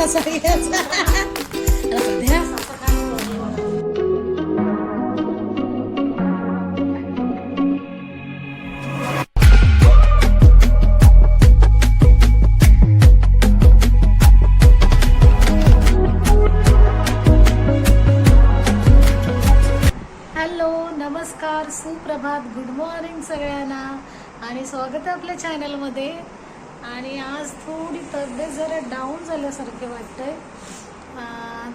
एक घ्यायचा सध्या हॅलो नमस्कार. सुप्रभात. गुड मॉर्निंग सगळ्यांना. आणि स्वागत आहे आपल्या चॅनलमध्ये आणि आज थोडी तब्येत जरा डाऊन झाल्यासारखे वाटतंय.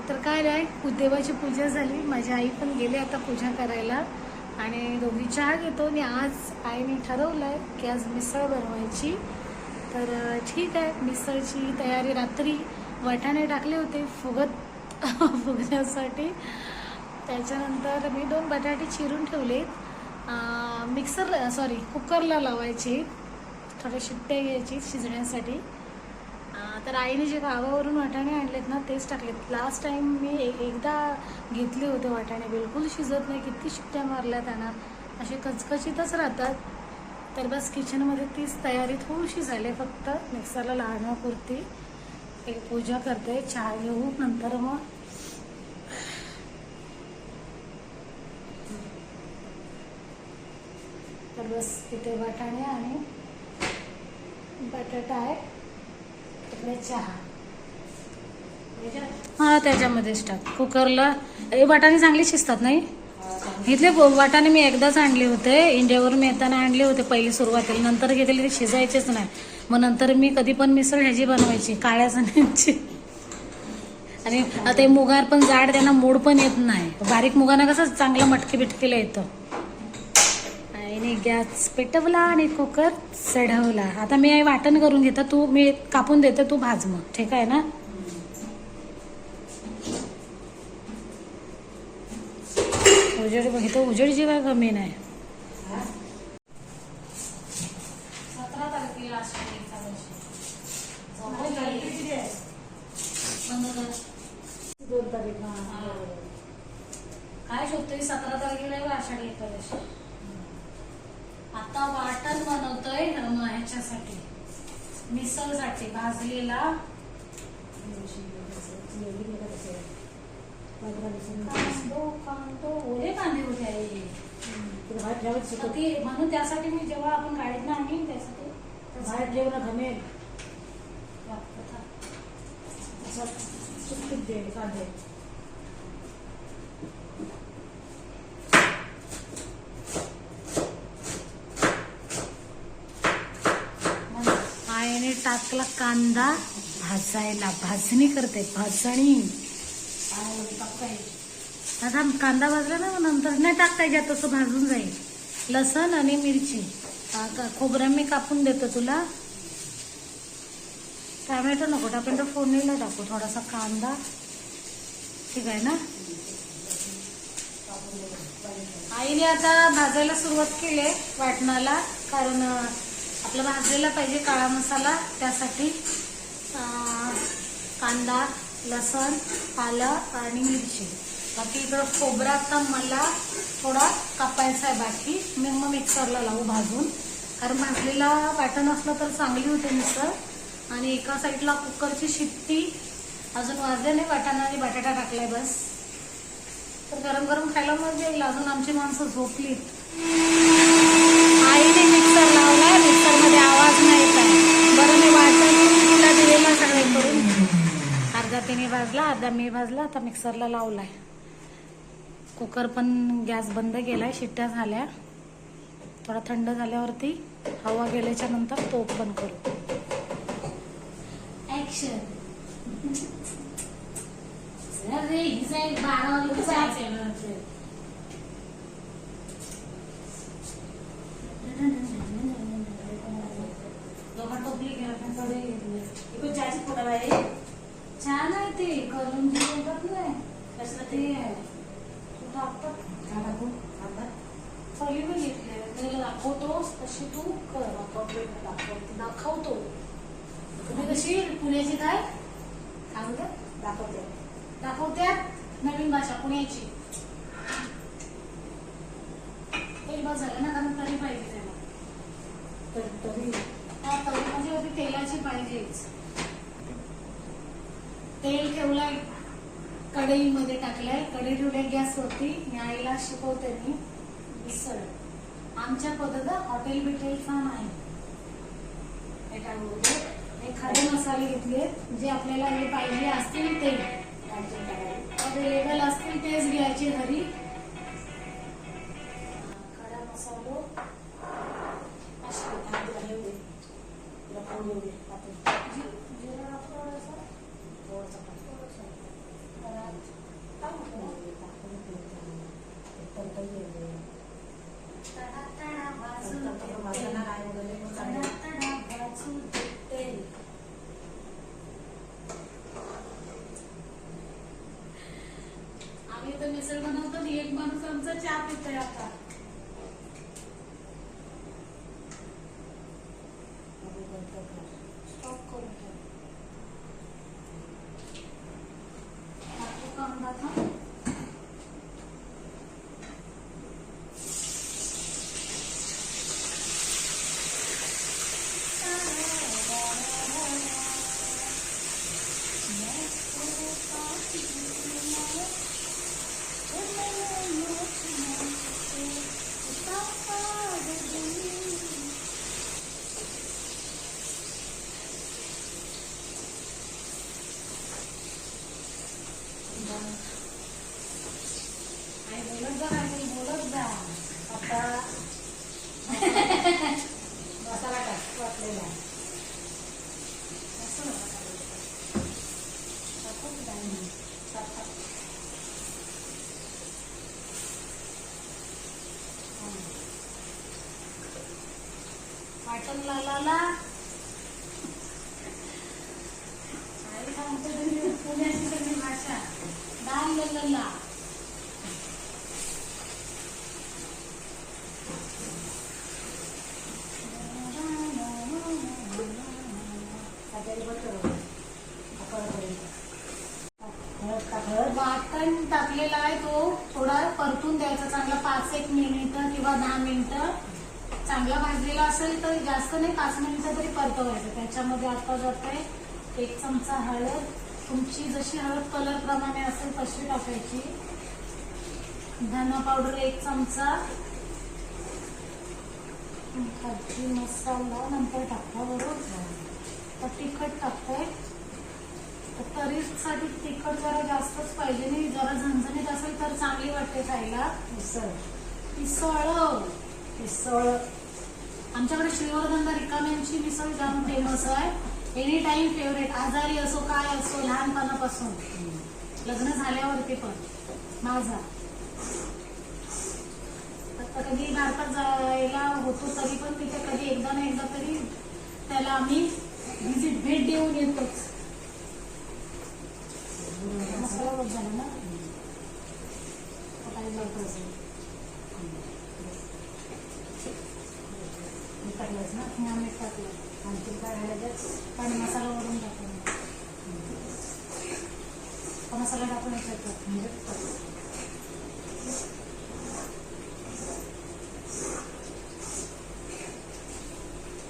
तर काय नाही देवाची पूजा झाली. माझी आई पण गेली आता पूजा करायला. आणि दोघी चहा घेतो. आणि आज आईने ठरवलं आहे की आज मिसळ बनवायची. तर ठीक आहे. मिसळची तयारी रात्री वाटाणे टाकले होते फुगत फुगण्यासाठी. त्याच्यानंतर मी दोन बटाटे चिरून ठेवले मिक्सर सॉरी कुकरला लावायचे. थोड्या शिट्ट्या घ्यायची शिजण्यासाठी. तर आईने जे गावावरून वाटाणे आणलेत ना तेच टाकलेत. लास्ट टाइम मी एकदा घेतले होते वाटाणे. बिलकुल शिजत नाही. किती शिट्ट्या मारल्या त्यांना. असे कचकचीतच राहतात. तर बस किचनमध्ये तीच तयारी थोडीशी झाली आहे फक्त. मिक्सरला लावण्यापुरती एक पूजा करते. चहा घेऊ नंतर मग. तर बस तिथे वाटाणे आणि बटाटा आहे तिकडे चहा. हा त्याच्यामध्येच टाक. कुकरला हे वाटाणे चांगले शिजतात नाही? इथले वाटाणे मी एकदाच आणले होते. इंडियावरून येताना आणले होते पहिली सुरुवातीला. नंतर घेतले ते शिजायचेच नाही. मग नंतर मी कधी पण मिसळ ह्याची बनवायची काळ्या चण्याची. आणि आता मुगार पण जाड त्यांना मोड पण येत नाही. बारीक मुगाना कसं चांगलं मटकी बिटकीला येतं. गॅस पेटवला आणि कुकर चढवला. आता मी हे वाटण करून घेता तू मी कापून देते तू भाज मग. ठीक आहे ना? उजेड बघितलं उजेड जीवा कमी नाही सतरा तारखेला आषाढी एकादशी. जवळ झाली. बंद कर. दोन तारीख हा. काय शोधतोय सतरा तारखेला आहे आषाढी एकादशी आता वाटण बनवतोय अं, ह्याच्यासाठी मिसळसाठी भाजलेला कांदो कांदो ओले कांदे होते आई. तर ते म्हणून त्यासाठी मी जेव्हा आपण गाडीत आणली त्यासाठी. बाहेर ठेव ना घमेल कांदे मग आईने टाकला कांदा भाजायला. भाजणी करते. भाजणी. आता कांदा भाजला ना मग नंतर? नाही टाकता येत तसं भाजून जाईल. लसण आणि मिरची. का- खोबरं मी कापून देतो तुला. टॅमॅटो नको टाकून तर फोडणीला टाकू. थोडासा कांदा. ठीक आहे ना? आईने आता भाजायला सुरुवात केली आहे वाटणाला. कारण आपला भाजलेला पाहिजे काळा मसाला त्यासाठी कांदा लसण पालक आणि मिरची. बाकी इकडं खोबरा आता मला थोडा कापायचा आहे बाकी. मी मग मिक्सरला लावू भाजून. कारण भाजलेला वाटण असलं तर चांगली होते मिसळ. आणि एका साईडला कुकरची शिट्टी. अजून वाजले नाही वाटाणा आणि बटाटा टाकलाय बस. तर गरम गरम खायला मजा येईल. अजून आमची माणसं झोपलीत. आईने मिक्सर मध्ये आवाज नाही येत आहे. बरं मी वाटण तिला दिलेला सगळे करून. अर्धा तिने भाजला अर्धा मी भाजला आता मिक्सरला लावलाय. कुकर पण गॅस बंद केलाय शिट्ट्या झाल्या. थोडा थंड झाल्यावरती हवा गेल्याच्यानंतर तो ओपन करू. ऍक्शन अरे हिचा एक बारा वाजता दोघा टोपली घ्या कडे घेतली इकडे चहाची फोडायला आहे छान आहे ते करून जे येतात नाही कसलं ते तू टाकतात काय टाकू कांदा पहिली मी घेतले त्याला दाखवतोस तशी तू कर दाखवते दाखवते दाखवतो तुम्ही कशी पुण्याची काय काय म्हणतात दाखवते नवीन भाषा पुण्याची तेल बस झालं ना कारण तरी पाहिजे त्याला तर तरी हा तरी म्हणजे होती तेलाची पाहिजे तेल ठेवलंय कढईमध्ये टाकलंय कढई ठेवलंय गॅसवरती मी आईला शिकवते मी मिसळ आमच्या पद्धत हॉटेल बिटेलचा नाही हे टाकू हे खडे मसाले घेतले जे आपल्याला हे पाहिजे असतील ते अवेलेबल असतील तेच घ्यायचे घरी खडा मसालो असे जि- जिरा टाकतो थोडासा. थोडासा टाकतो. टाक नको. तडा तडा भाजून तेल. तडा तडा भाजून तेल. आम्ही तर मिसळ बनवतो आणि एक माणूस आमचा चहा पितोय आता स्टॉप करून ठेव. टाकू कांदा का? आई बोलत जा आई बोलत जा आता मसाला टाक वाटलेला असं नका करू. टाकू की नाही? टाक, टाक. वाटण लालाला. आई सांगते पुण्याची सगळी भाषा लल्ला वाटण टाकलेला आहे तो. थोडा परतून द्यायचा चांगला पाच एक मिनिट किंवा दहा मिनिटं. चांगला भाजलेला असेल तर जास्त नाही पाच मिनिटं तरी परतवायचं. त्याच्यामध्ये आता जाते एक चमचा हळद. तुमची जशी हळद कलर प्रमाणे असेल तशी टाकायची. धना पावडर एक चमचा. भाजी मसाला नंतर टाका बरोबर. तर तिखट टाकतोय. तर तरीसाठी तिखट जरा जास्तच पाहिजे नाही. जरा झणझणीत असेल तर चांगली वाटते खायला. मिसळ मिसळ आमच्याकडे श्रीवर्धन रिकाम्यांची मिसळ जाम फेमस आहे. एनी टाइम फेवरेट आजारी असो काय असो लहानपणापासून. लग्न झाल्यावरती पण. माझा. आता कधी भारतात जायला होतो तरी पण तिथे कधी एकदा ना एकदा तरी त्याला आम्ही व्हिजिट भेट देऊन येतोच. झालं ना आता काही लवकर असेल. मी टाकलंस ना टाकलं आणखी काय घालायचं आणि मसाला वरून टाकून मसाला टाकून याच्यात म्हणजे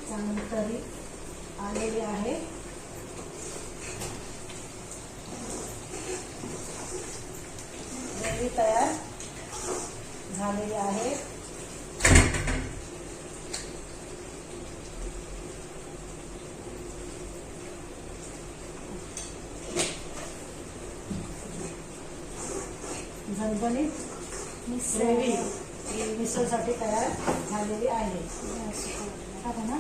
चांगली तरी आलेली आहे ग्रेव्ही तयार झालेली आहे. झणझणीत ग्रेव्ही ही मिसळसाठी तयार झालेली आहे. ना.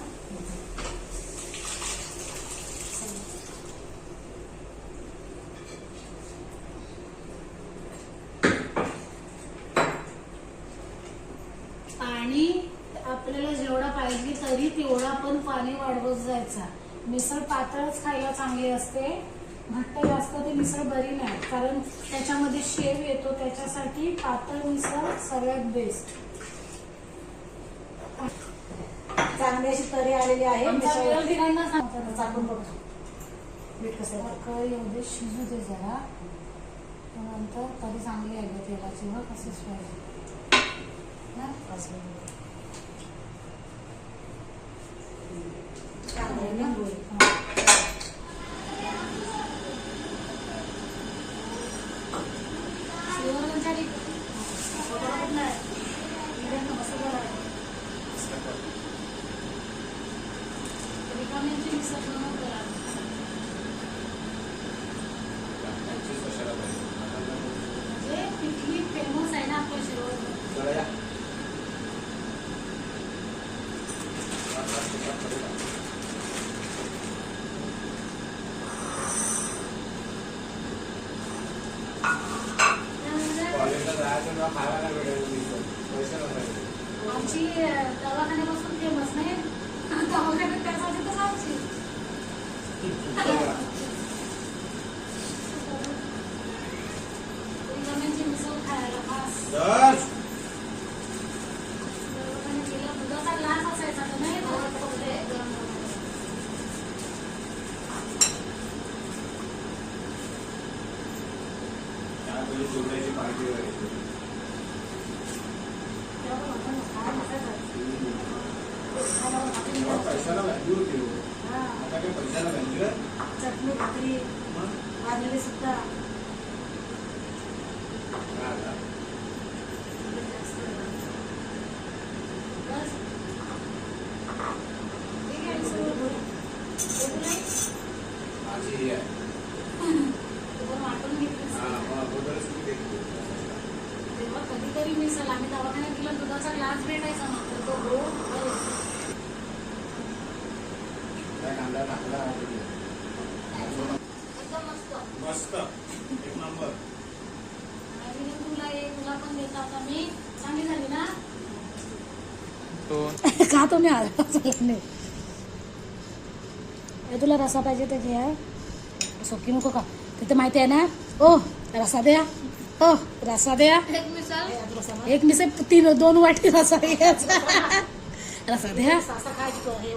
पाणी आपल्याला जेवढा पाहिजे तरी तेवढा पण पाणी वाढवत जायचा. मिसळ पातळच खायला चांगली असते. घट्ट जास्त ती मिसळ बरी नाही. कारण त्याच्यामध्ये शेव येतो त्याच्यासाठी पातळ मिसळ सगळ्यात बेस्ट चांगली अशी तरी आलेली आहे. चाकून बघतो मीठ कसं कळी एवढे शिजू दे जरा. मग नंतर कधी चांगली आहे तेलाची. व कशीच पाहिजे ना? भी फेमस है ना आपको शिरोड आमची दवाखान्यापासून फेमस नाही दवाखान्यात त्यासाठी तर आमची पैशाला व्हॅल्यू होती हो. आता काय पैशाला व्हॅल्यू आहे? चटणी भाकरी. मग? भाजलेली सुद्धा. कधीतरी मिसळ आम्ही दवाखान्यात गेलो दुधाचा ग्लास भेटायचा ना तर तो आहे. एकदम मस्त मस्त एक नंबर आणि तुला ये तुला मी आज नाही हे तुला रसा पाहिजे तर घ्या सोकी नको का? तिथे माहिती आहे ना? ओ रसा द्या. ओ रसा द्या. एक मिसळ. तीन दोन वाटी रसा घ्यायचा. रसा द्या. हे